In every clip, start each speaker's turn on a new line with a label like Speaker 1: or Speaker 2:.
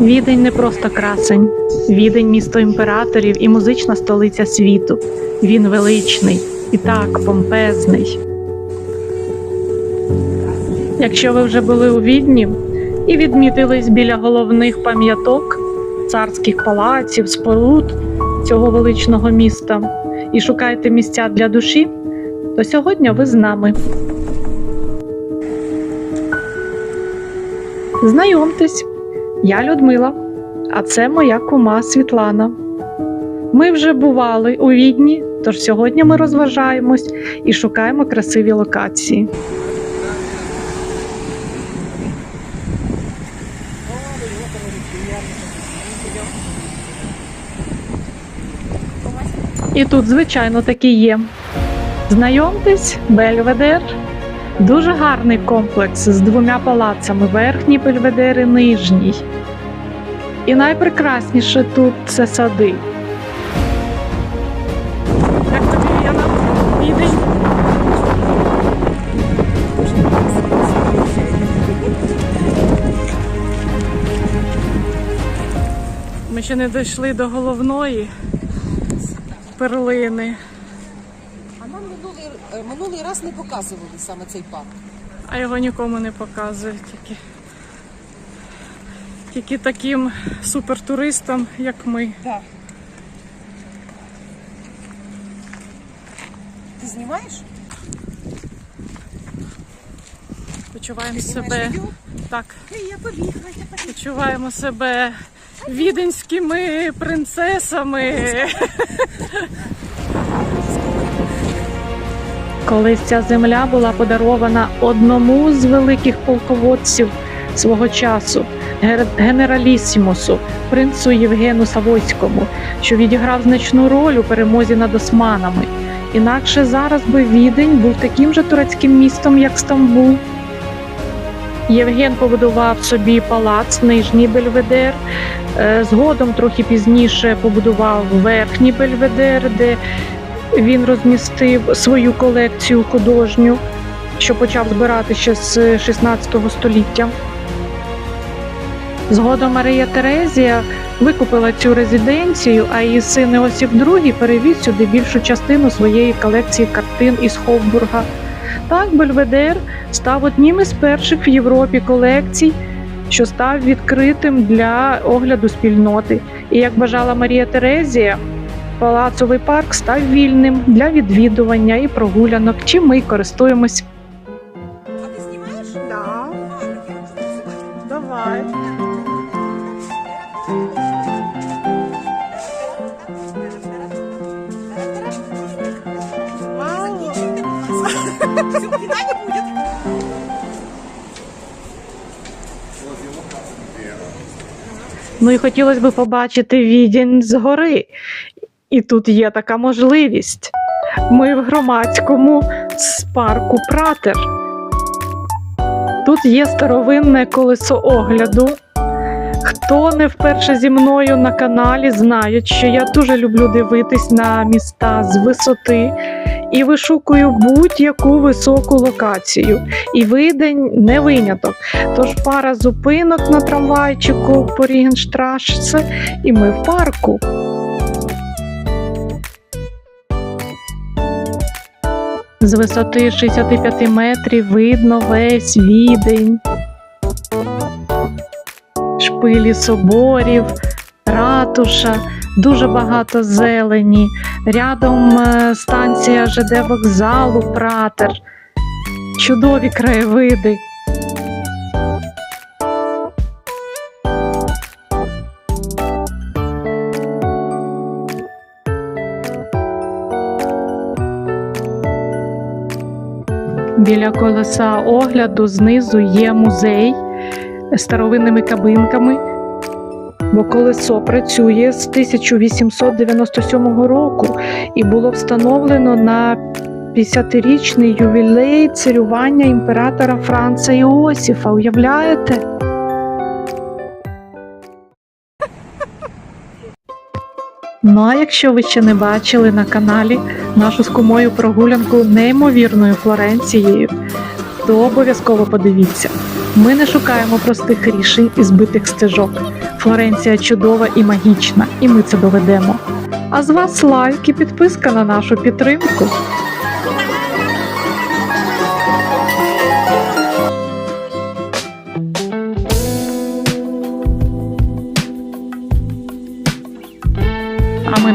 Speaker 1: Відень не просто красень. Відень місто імператорів і музична столиця світу. Він величний і так помпезний. Якщо ви вже були у Відні і відмітились біля головних пам'яток царських палаців, споруд цього величного міста і шукаєте місця для душі, то сьогодні ви з нами. Знайомтесь, я Людмила, а це моя кума Світлана. Ми вже бували у Відні, тож сьогодні ми розважаємось і шукаємо красиві локації. І тут, звичайно, такі є. Знайомтесь, Бельведер. Дуже гарний комплекс з двома палацами: верхній Бельведер і нижній. І найпрекрасніше тут це сади. Як тобі Віна? Відень? Ми ще не дійшли до головної перлини.
Speaker 2: Минулий, е, минулий раз не показували саме цей парк.
Speaker 1: А його нікому не показують тільки. Тільки таким супертуристам, як ми.
Speaker 2: Так. Ти знімаєш?
Speaker 1: Почуваємо
Speaker 2: Ти знімаєш
Speaker 1: себе
Speaker 2: відео?
Speaker 1: так.
Speaker 2: Ей, я побігла, я побігла.
Speaker 1: Почуваємо себе віденськими принцесами. Колись ця земля була подарована одному з великих полководців свого часу, генералісімусу, принцу Євгену Савойському, що відіграв значну роль у перемозі над османами. Інакше зараз би Відень був таким же турецьким містом, як Стамбул. Євген побудував собі палац, нижній Бельведер. Е, Згодом, трохи пізніше, побудував верхній Бельведер, де він розмістив свою колекцію художню, що почав збирати ще з 16 століття. Згодом Марія Терезія викупила цю резиденцію, а її син Іосиф II перевіз сюди більшу частину своєї колекції картин із Хофбурга. Так, Бельведер став одним із перших в Європі колекцій, що став відкритим для огляду спільноти. І як бажала Марія Терезія, палацовий парк став вільним для відвідування і прогулянок, чим ми й користуємось. Ну і хотілося б побачити відень згори. І тут є така можливість. Ми в громадському з парку Пратер. Тут є старовинне колесо огляду. Хто не вперше зі мною на каналі, знають, що я дуже люблю дивитись на міста з висоти і вишукую будь-яку високу локацію. І видень не виняток. Тож пара зупинок на трамвайчику по Рігенштрассе, і ми в парку. З висоти 65 метрів видно весь відень, шпилі соборів, ратуша, дуже багато зелені. Рядом е, станція ЖД вокзалу Пратер. Чудові краєвиди. Біля колеса огляду знизу є музей з старовинними кабинками, бо колесо працює з 1897 року і було встановлено на 50-річний ювілей царювання імператора Франца Іосіфа. Уявляєте? Ну а якщо ви ще не бачили на каналі нашу з кумою прогулянку неймовірною Флоренцією, то обов'язково подивіться. Ми не шукаємо простих рішень і збитих стежок. Флоренція чудова і магічна, і ми це доведемо. А з вас лайк і підписка на нашу підтримку.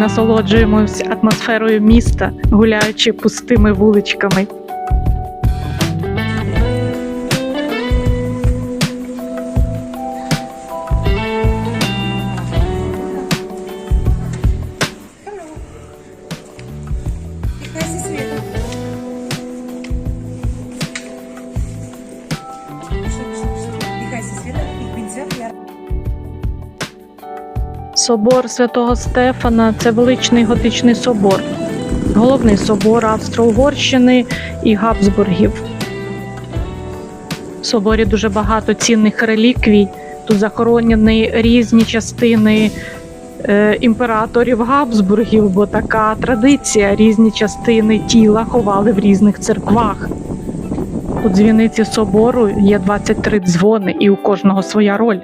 Speaker 1: Насолоджуємось атмосферою міста, гуляючи пустими вуличками. Собор святого Стефана це величний готичний собор, головний собор Австро-Угорщини і Габсбургів. В соборі дуже багато цінних реліквій. Тут захоронені різні частини е, імператорів Габсбургів, бо така традиція. Різні частини тіла ховали в різних церквах. У дзвіниці собору є 23 дзвони, і у кожного своя роль.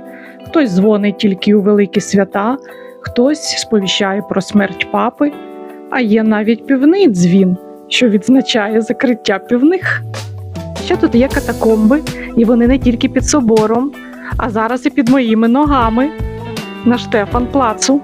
Speaker 1: Хтось дзвонить тільки у великі свята, хтось сповіщає про смерть папи, а є навіть півний дзвін, що відзначає закриття півних. Ще тут є катакомби, і вони не тільки під собором, а зараз і під моїми ногами на Штефан плацу.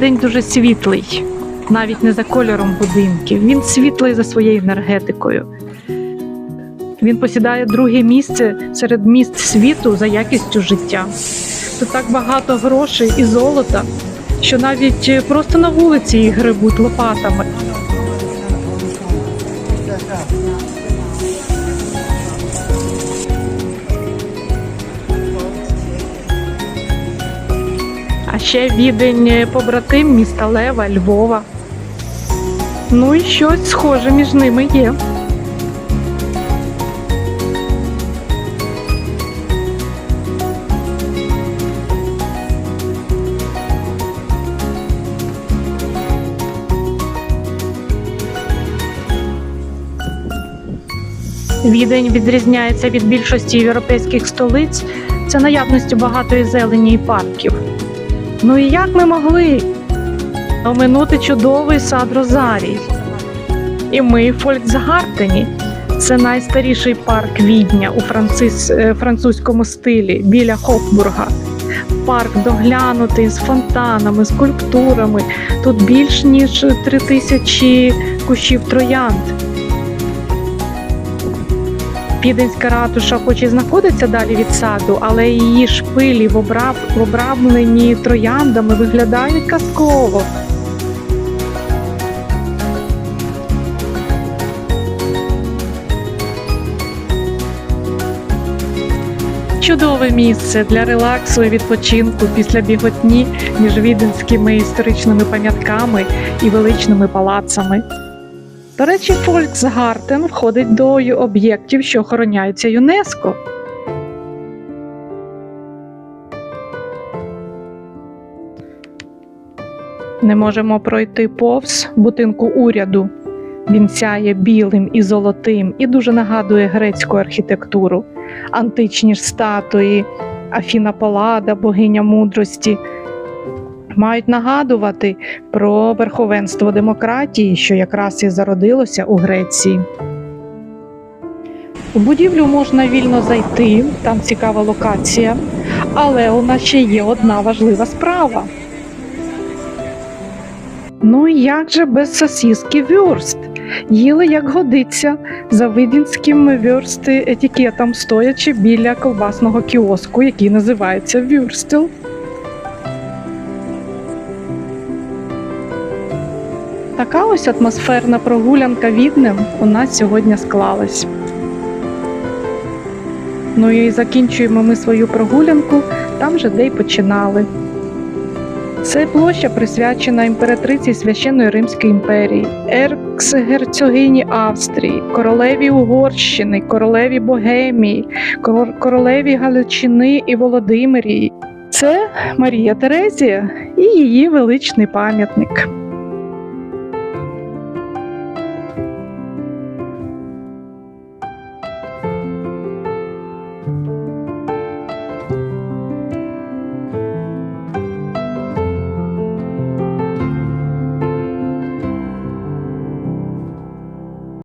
Speaker 1: Відень дуже світлий, навіть не за кольором будинків. Він світлий за своєю енергетикою. Він посідає друге місце серед міст світу за якістю життя. Тут так багато грошей і золота, що навіть е, просто на вулиці їх грибуть лопатами. Ще відень е, побратим міста Лева, Львова. Ну і щось схоже між ними є. Відень відрізняється від більшості європейських столиць це наявністю багатої зелені і парків. Ну і як ми могли оминути чудовий сад Розарій? І ми в Фольксгартені. Це найстаріший парк Відня у францис... е, французькому стилі біля Хофбурга. Парк доглянутий з фонтанами, скульптурами. Тут більш ніж три тисячі кущів троянд. Піденська ратуша, хоч і знаходиться далі від саду, але її шпилі в обрав в обрамлені трояндами виглядають казково. Чудове місце для релаксу і відпочинку після біготні між віденськими історичними пам'ятками і величними палацами. До речі, Фольксгартен входить до об'єктів, що охороняються ЮНЕСКО. Не можемо пройти повз будинку уряду. Він сяє білим і золотим і дуже нагадує грецьку архітектуру, античні ж статуї, Афіна Палада, богиня мудрості. Мають нагадувати про верховенство демократії, що якраз і зародилося у Греції. У будівлю можна вільно зайти, там цікава локація, але у нас ще є одна важлива справа. Ну і як же без сосіски вюрст? Їли як годиться за видінським вюрст етикетом, стоячи біля ковбасного кіоску, який називається Вюрстел. Така ось атмосферна прогулянка віднем у нас сьогодні склалась. Ну і закінчуємо ми свою прогулянку там же, де й починали. Це площа присвячена імператриці Священної Римської імперії, еркс-герцогині Австрії, королеві Угорщини, королеві Богемії, королеві Галичини і Володимирії. Це Марія Терезія і її величний пам'ятник.